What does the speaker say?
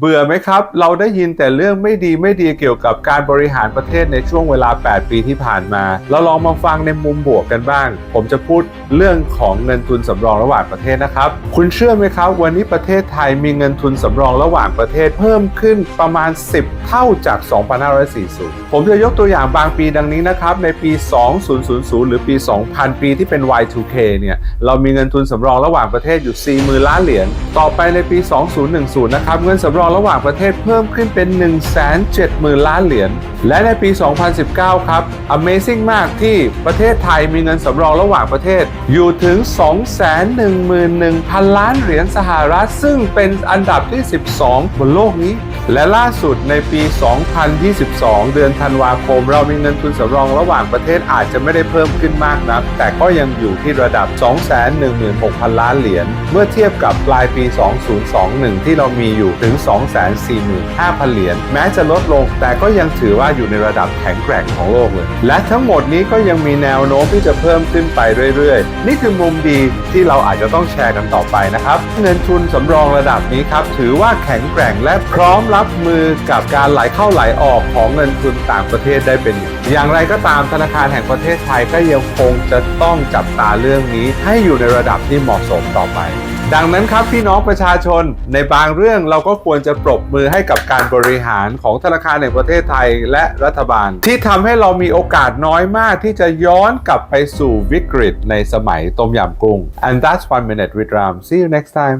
เบื่อไหมครับ เราได้ยินแต่เรื่องไม่ดีไม่ดีเกี่ยวกับการบริหารประเทศในช่วงเวลา 8 ปีที่ผ่านมา เราลองมาฟังในมุมบวกกันบ้าง ผมจะพูดเรื่องของเงินทุนสำรองระหว่างประเทศนะครับ คุณเชื่อไหมครับ วันนี้ประเทศไทยมีเงินทุนสำรองระหว่างประเทศเพิ่มขึ้นประมาณ 10 เท่าจาก 2540 ผมจะยกตัวอย่างบางปีดังนี้นะครับ ในปี 2000 หรือปี 2000 ปีที่เป็น Y2K เนี่ย เรามีเงินทุนสำรองระหว่างประเทศอยู่ 40,000 ล้านเหรียญ ต่อไปในปี 2010 นะครับ เงินสำรองระหว่างประเทศเพิ่มขึ้นเป็น 170,000 ล้านเหรียญ และในปี 2019 ครับ Amazing มากที่ประเทศไทยมีเงินสำรองระหว่างประเทศอยู่ถึง 211,000 ล้านเหรียญสหรัฐ ซึ่งเป็นอันดับที่ 12 บนโลกนี้ และล่าสุดในปี 2022 เดือนธันวาคม เรามีเงินทุนสำรองระหว่างประเทศอาจจะไม่ได้เพิ่มขึ้นมากนัก แต่ก็ยังอยู่ที่ระดับ 216,000 ล้านเหรียญ เมื่อเทียบกับปลายปี 2021 ที่เรามีอยู่ถึง 245,000 เหรียญ แม้จะลดลง แต่ก็ยังถือว่าอยู่ในระดับแข็งแกร่งของโลกเลย และทั้งหมดนี้ก็ยังมีแนวโน้มที่จะเพิ่มขึ้นไปเรื่อยๆ นี่คือมุมดีที่เราอาจจะต้องแชร์กันต่อไปนะครับ เงินทุนสำรองระดับนี้ครับ ถือว่าแข็งแกร่งและพร้อมรับมือกับการไหลเข้าไหลออกของเงินทุนต่างประเทศได้เป็นอย่างอย่างไรก็ตามธนาคารแห่งประเทศไทยก็ยังคงจะต้องจับตาเรื่องนี้ให้อยู่ในระดับที่เหมาะสมต่อไปดังนั้นครับพี่น้องประชาชนในบางเรื่องเราก็ควรจะปรบมือให้กับการบริหารของธนาคารแห่งประเทศไทยและรัฐบาล ที่ทำให้เรามีโอกาสน้อยมากที่จะย้อนกลับไปสู่วิกฤตในสมัยต้มยำกุ้ง and that's one minute with Ram see you next time